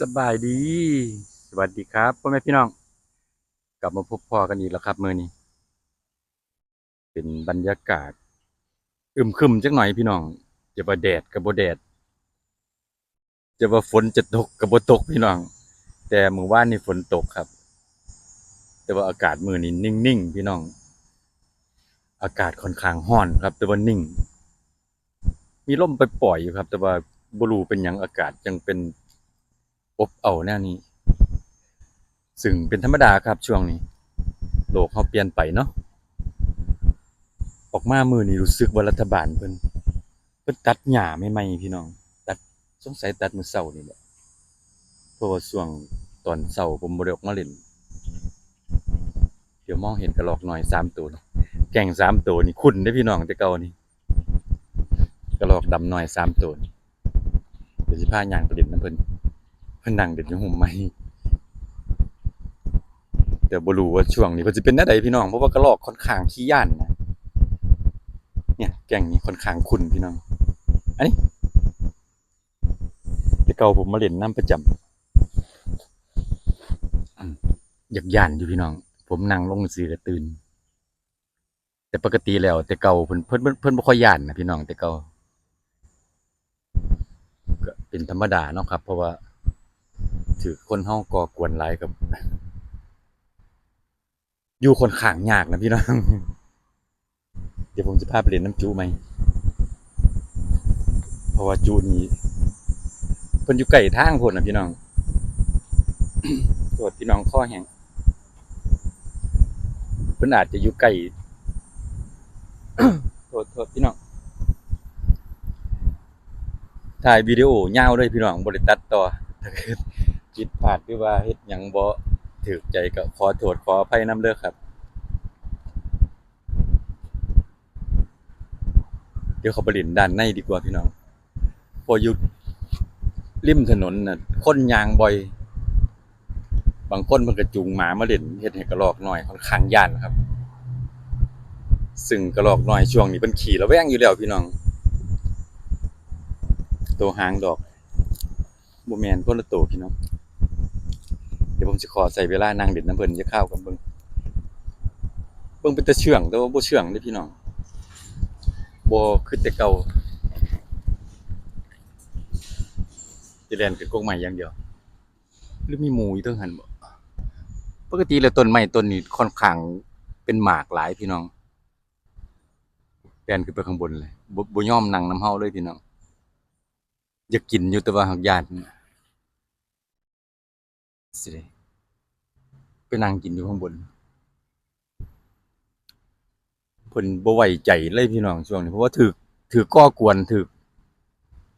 สบายดี สวัสดีครับพ่อแม่พี่น้อง กลับมาพบพ่อกันอีกแล้วครับมื้อนี้ เป็นบรรยากาศอึมครึมจักหน่อยพี่น้อง จะว่าแดดกับบ่แดด จะว่าฝนจะตกกับบ่ตกพี่น้อง แต่มื้อวานนี่ฝนตกครับ แต่ว่าอากาศมื้อนี้นิ่งๆพี่น้อง อากาศค่อนข้างร้อนครับ แต่ว่านิ่ง มีลมไปปล่อยอยู่ครับ แต่ว่าบรูเป็นหยังอากาศยังเป็น อบเอาแนวนี้ ซึ่งเป็นธรรมดาครับช่วงนี้ โลกเขาเปลี่ยนไปเนาะออกมามือนี้รู้สึกว่ารัฐบาลเพิ่นเพิ่นตัดหญ้าใหม่ๆพี่น้อง ตัดสงสัยตัดมือเช้านี่แหละเพราะว่าช่วงตอนเช้าผมบ่ได้ออกมาเล่นเดี๋ยวมองเห็นกระรอกหน้อยสามตัวนาะแก่งสามตัวนี่คุ้นเด้พี่น้องแต่เก่านี่กระรอกดำหน้อยสามตัวเดี๋ยวสิพาย่างไปเล่นน้ำเพิ่น พิ่นนั่งเด็ดอยู่ห่มไม้แต่บ่รู้ว่าช่วงนี้เพิ่นสิเป็นแนวใดพี่น้องเพราะว่ากระรอกค่อนข้างขี้ย้านนะเนี่ยแก๊งนี้ค่อนข้างคุ้นพี่น้อง อันนี้แต่เก่าผมมาเล่นน้ำประจำอยากย่านอยู่พี่น้อง ผมนั่งลงซื่อก็ตื่นแต่ปกติแล้ว แต่เก่าเพิ่นเพิ่นเพิ่นเพิ่นบ่ค่อยย่านนะพี่น้องแต่เก่าก็เป็นธรรมดาเนาะครับ เพราะว่า ถือคนเฮาก่อกวนหลกับ อยู่คนข้างยากนะพี่น้อง เดี๋ยวผมจะพาไปเล่นน้ำจูไหม เพราะว่าจูนี่เพิ่นอยู่ใกล้ทางพุ่นนะพี่น้องโทษพี่น้องข้อแห้งเพิ่นอาจจะอยู่ใกล้โทษโทษพี่น้องถ่ายวิดีโอยาวเลยพี่น้องบ่ได้ตัดต่อถ้าเกิด ผิดพลาดหรือว่าเฮ็ดหยังบ่ถูกใจก็ขอโทษขออภัยนำเด้อครับ เดี๋ยวเขาไปเล่นด้านในดีกว่าพี่น้องพออยู่ริมถนนน่ะคนยางบ่อย บางคนเพิ่นก็จูงหมามาเล่นเฮ็ดให้กระรอกน้อยค่อนข้างย่านครับ ซึ่งกระรอกน้อยช่วงนี้เพิ่นขี่ระแวงอยู่แล้วพี่น้อง ตัวหางดอกบ่แม่นคนละตัวพี่น้อง ดี๋ยวผมจะขอใส่เวลานั่งเด็ดน้ำเพิ่นจะเข้าวกันเบิ่งเบิ่งเป็นตะเชื่องแต่ว่าบ่เชื่องเด้อพี่น้องบ่คือแต่เก่าสิแลนขึ้นกกใหม่อย่างเดียว หรือมีหมูอยู่เทิงหันบ่ปกติแล้วต้นไม้ต้นนี้ค่อนข้างเป็นหมากหลายพี่น้องแลนขึ้นไปข้างบนเลยบ่บ่ยอมนั่งน้ำเฮาเลยพี่น้องอยากกินอยู่แต่ว่าหักยานสิ นั่งกินอยู่ข้างบนเพิ่นบ่ไว้ใจเลยพี่น้องช่วงนี้เพราะว่าถูกถูกก่อกวนถูก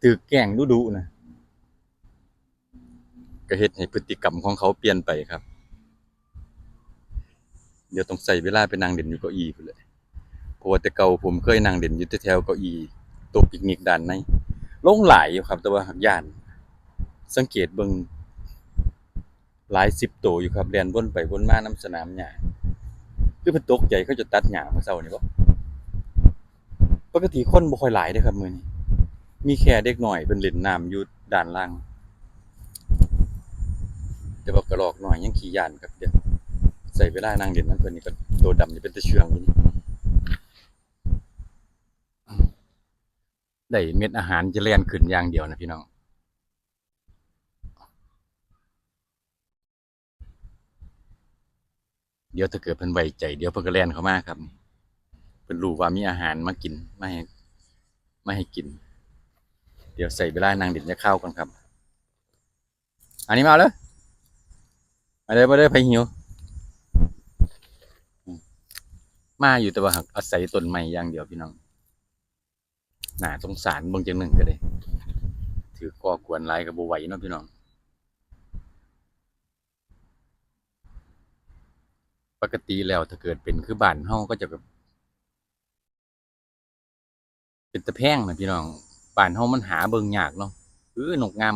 ถูกแกล้งดุๆนะก็เฮ็ดให้พฤติกรรมของเขาเปลี่ยนไปครับ เดี๋ยวต้องใส่เวลาไปนั่งเล่นอยู่เก้าอี้พุ่นเลยเพราะว่าแต่เก่าผมเคยนั่งเล่นอยู่แถวเก้าอี้โต๊ะปิกนิกด้านในลงหลายอยู่ครับ แต่ว่าหักย่าน สังเกตเบิ่ง หลายสิบตัวอยู่ครับเรียนวนไปวนมาน้ำสนามหญ้าคือเพิ่นตกใจเขาจะตัดหญ้าเมื่อเช้านี่บ่ปกติคนบ่ค่อยหลายเด้ครับมื้อนี้มีแค่เด็กหน้อยเพิ่นเล่นน้ำอยู่ด้านล่างแต่ว่ากระรอกหน้อยยังขี้ย้านครับเดี๋ยวใส่เวลานั่งเล่นน้ำเพิ่นนี่ก็ตัวดำนี่เป็นตะเชืองอยู่นี่ได้เม็ดอาหารจะแล่นขึ้นอย่างเดียวนะพี่น้อง เดี๋ยวถ้าเกิดเพิ่นไว้ใจ เดี๋ยวเพิ่นก็แล่นเข้ามาครับเพิ่นรู้ว่ามีอาหารมากินไมาให้ไมาให้กิน เดี๋ยวใส่เวลานางเด่นจะเข้ากันครับ อันนี้มาเลยมาเลยมาเลยไปหิวมาอยู่แต่ว่าหักอาศัยต้นไม้อย่างเดียวพี่น้องหน่าสงสารบางจังหนึ่งก็เลยถือก่อกวนหลายกับบ่ไหวเนาะพี่น้อง ปกติแล้วถ้าเกิดเป็นคือบ้านเฮาก็จะแบบเป็นตะแพงนะพี่น้องบ้านเฮามันหาเบิ่งยากเนาะเออนกงาม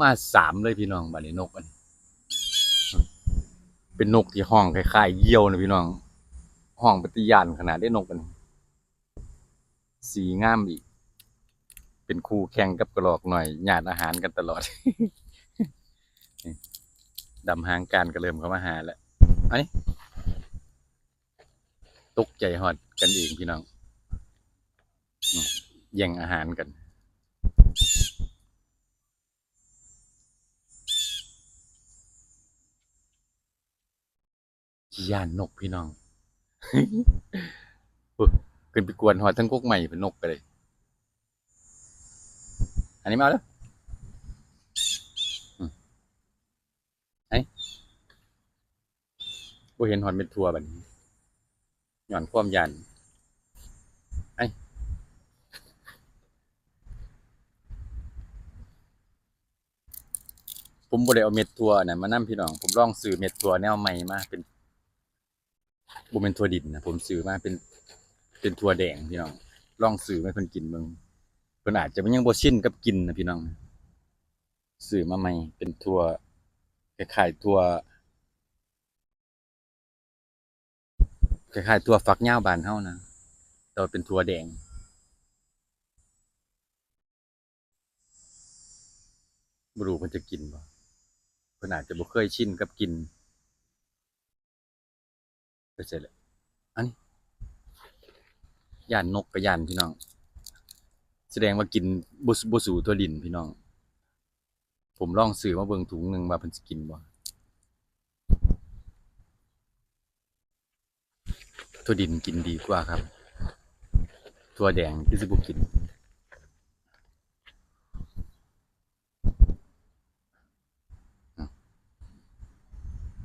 มาสามเลยพี่น้องบัดนี้นกอันเป็นนกที่ห้องคล้ายๆเยี่ยวนะพี่น้อง ห้องปฏิญาณขนาดได้นกอันนี้สีงามอีก เป็นคู่แข่งกับกระรอกหน่อยหยาดอาหารกันตลอด ดำหางการก็เริ่มเข้ามาหาแล้วอันนี้ตกใจฮอดกันเองพี่น้องแย่งอาหารกันย่านนกพี่น้องอุ๊ยขึ้นไปกวนหอดทั้งกกใหม่เป็นนกไปเลย อันนี้มาแล้วอืมไอ้ กูเห็นหอนเป็นทัวแบบนี้หย่อนความยันไอ้ผมบ่ได้เอาเม็ดทัวร์น่ะมานํพี่น้อง ผมลองซื้อเม็ดทัวแนวใหม่มาเป็นบ่เป็นทัวดินนะผมซื้อมาเป็น เป็นทัวแดงพี่น้องลองซื้อมาเพิ่นกินเบิ่งเพิ่นอาจจะยังบ่ชินกับกินนะพี่น้องซื้อมาใหม่เป็นทัวคล้ายๆทัว คล้ายๆทั่วฝักยาบ้านเฮานะแต่ว่าเป็นทัวแดง บรู้เพิ่นจะกินบ่เพิ่นาจจะบ่เคยชินกับกินไปเสร็จแล้วอันนี้ย่านนกกับย่านพี่น้อง แสดงว่ากินบุสบุสูตัวดินพี่น้อง ผมลองซื้อมาเบิ่งถุงหนึ่งว่าเพิ่นสิกินบ่ ตัวดินกินดีกว่าครับ ตัวแดงที่สิบ่กิน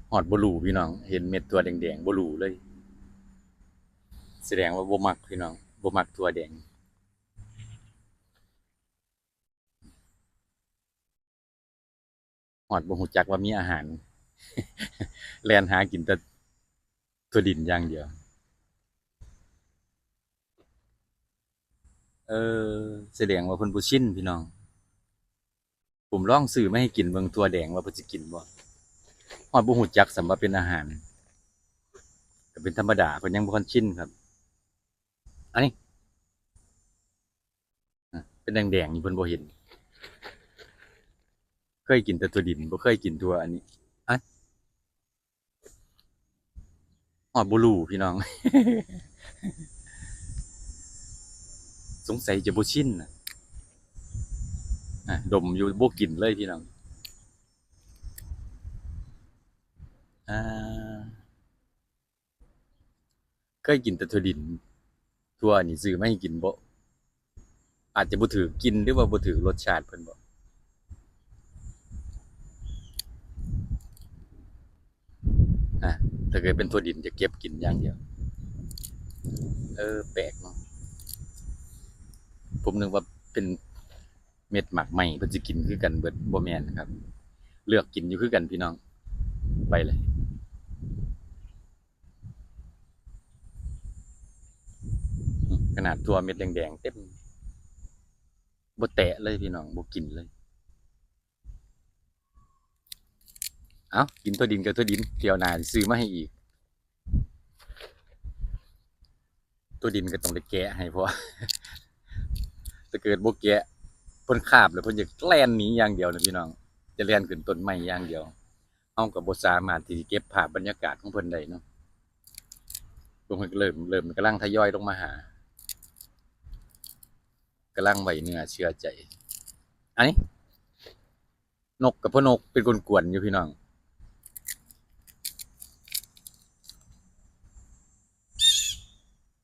หอดบ่รู้พี่น้อง เห็นเม็ดตัวแดงๆบ่รู้เลย แสดงว่าบ่มักพี่น้องบ่มักตัวแดงหอดบ่ฮู้จักว่ามีอาหาร แลนหากินแต่ตัวดินอย่างเดียว เออแสดงว่าเพิ่นบ่ชินพี่น้อง ผมลองซื้อมาให้กินเบิ่งตัวแดงว่าเพิ่นสิกินบ่ฮอดบ่ฮู้จักสำว่าเป็นอาหารก็เป็นธรรมดาเพิ่นยังบ่ค่อนชินครับ อันนี้เป็นแดงๆนี่เพิ่นบ่เห็น เคยกินแต่ตัวดินบ่เคยกินตัวอันนี้อะฮอดบ่รู้พี่น้อง สงสัยจะบ่ชินนะอะดมอยู่บ่กินเลยพี่น้องอ่าเคยกินแต่ถั่วดินถั่วนี่ซื้อไมาให้กินบ่อาจจะบ่ถือกินหรือว่าบ่ถือรสชาติเพิ่นบ่ถ้าเกิดเป็นถั่วดินจะเก็บกินอย่างเดียว เออ แปลกเนาะ ผมนึกว่าเป็นเม็ดหมักไหม้เพิ่นสิกินคือกันเบิดบ่แม่นนะครับ เลือกกินอยู่คือกันพี่น้องไปเลยขนาดตัวเม็ดแดงๆเต็มบ่แตะเลยพี่น้องบ่กินเลย เอากินตัวดินกับตัวดินเที่ยวนาสิซื้อมาให้อีก ตัวดินก็ต้องได้แกะให้พราะ ถ้าเกิดบ่แกะเพิ่นคาบแล้วเพิ่นจะแล่นหนีอย่างเดียวนะพี่น้อง จะแล่นขึ้นต้นไม้อย่างเดียวเฮาก็บ่สามารถที่จะเก็บภาพบรรยากาศของเพิ่นได้เนาะเพิ่นก็เริ่มเริ่มกำลังทยอยลงมาหากำลังไหวเนื้อเชื่อใจ อันนี้ นกกับพ่อนกเป็นกวนๆอยู่พี่น้อง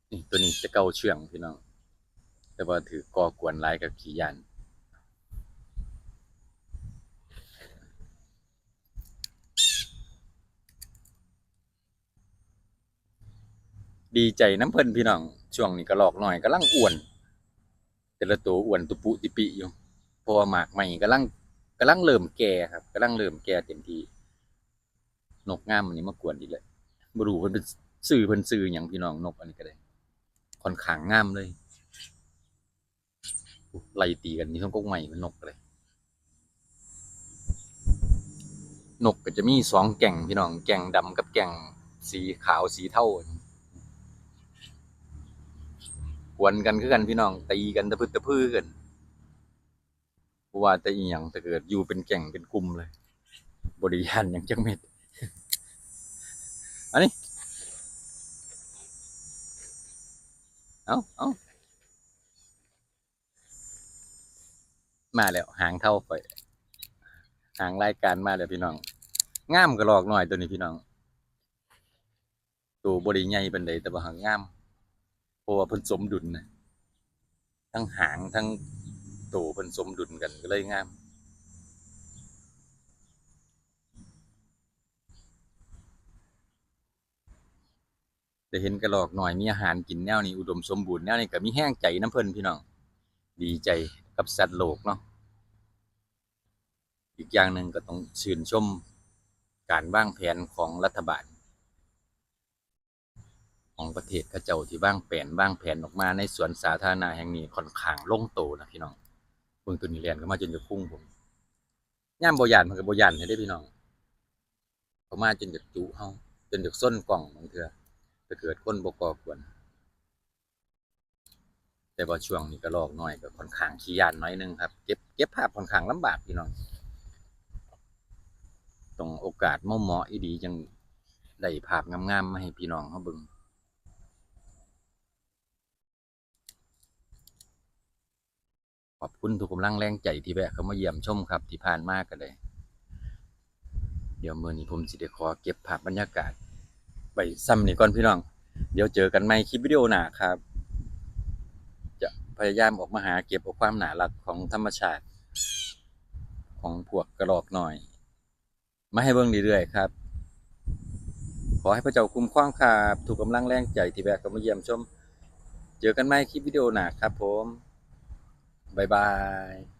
นี่ตัวนี้จะเกาเชื่องพี่น้อง แต่ว่าถือก่อกวนหลายกับขี่ยันดีใจน้ำเพิ่นพี่น้อง ช่วงนี้ก็หลอกหน่อยกำลังอ้วน แต่ละตัวอ้วนตุปุติปิอยู่เพราะว่าหมากใหม่กำลังกำลังเริ่มแก่ครับกำลังเริ่มแก่เต็มที่นกงามอันนี้มากวนอีกเลยบรูเพิ่นเป็นซื้อเพิ่นซื้ออย่างพี่น้องนกอันนี้ก็ได้ค่อนข้างงามเลย ไล่ตีกันนี่ทั้งกกใหม่มันนกเลยนกก็จะมีสองแก่งพี่น้องแก่งดำกับแก่งสีขาวสีเทากวนกันคือกันพี่น้องตีกันตะพึดตะพื้อกันราะว่าแต่อีหยังถ้าเกิดอยู่เป็นแก่งเป็นกลุ่มเลย บริยานหยังจักเม็ดอันนี้ เอาเอา มาแล้ว หางเท่าไปหางรายการมาแล้วพี่น้องงามกระลอกหน่อยตัวนี้พี่น้อง ตัวบริใหญ่เป็นใดแต่ว่าหางงามเพราะว่าเพิ่นสมดุลนะทั้งหางทั้งตัวเพิ่นสมดุลกันก็เลยงามได้เห็นกระรอกหน่อยมีอาหารกินแนวนี้อุดมสมบูรณ์แนวนี้ก็มีแห้งใจน้ำเพิ่นพี่น้อง ดีใจกับสัตว์โลกเนาะ อีกอย่างหนึ่งก็ต้องชื่นชมการวางแผนของรัฐบาล ของประเทศเขาเจ้าที่วางแผนวางแผนออกมาในสวนสาธารณะแห่งนี้ค่อนข้างลงโตนะพี่น้องเบิ่งตัวนี้เรียนก็มาจนจะพุ่งผมย่ามบยานมันก็บยานให้ได้พี่น้องเขามาจนจะจุเฮาจนจะส้นกล่องบางเทื่อถ้าเกิดคนบกอควรแต่ว่าช่วงนี้ก็ลอกน้อยก็ค่อนข้างขี้ยานน้อยหนึงครับ เก็บเก็บภาพค่อนข้างลำบากพี่น้อง ตรงโอกาสเหมาะเหมอีดีจังได้ภาพงามๆมาให้พี่น้องเขาเบิ่งขอบคุณทุกกำลังแรงใจที่แวะเข้ามาเยี่ยมชมครับที่ผ่านมาก็เลย เดี๋ยวมื้อนี้ผมสิได้ขอเก็บภาพบรรยากาศ ไปซ้ำนี่ก่อนพี่น้อง เดี๋ยวเจอกันใหม่คลิปวิดีโอหน้าครับ จะพยายามออกมาหาเก็บเอาความหนารักของธรรมชาติ ของพวกกระรอกหน่อย มาให้เบิ่งเรื่อยๆครับ ขอให้พระเจ้าคุ้มครองครับถูกกำลังแรงใจที่แบกมาเยี่ยมชม เจอกันใหม่คลิปวิดีโอหน้าครับผม บ๊ายบาย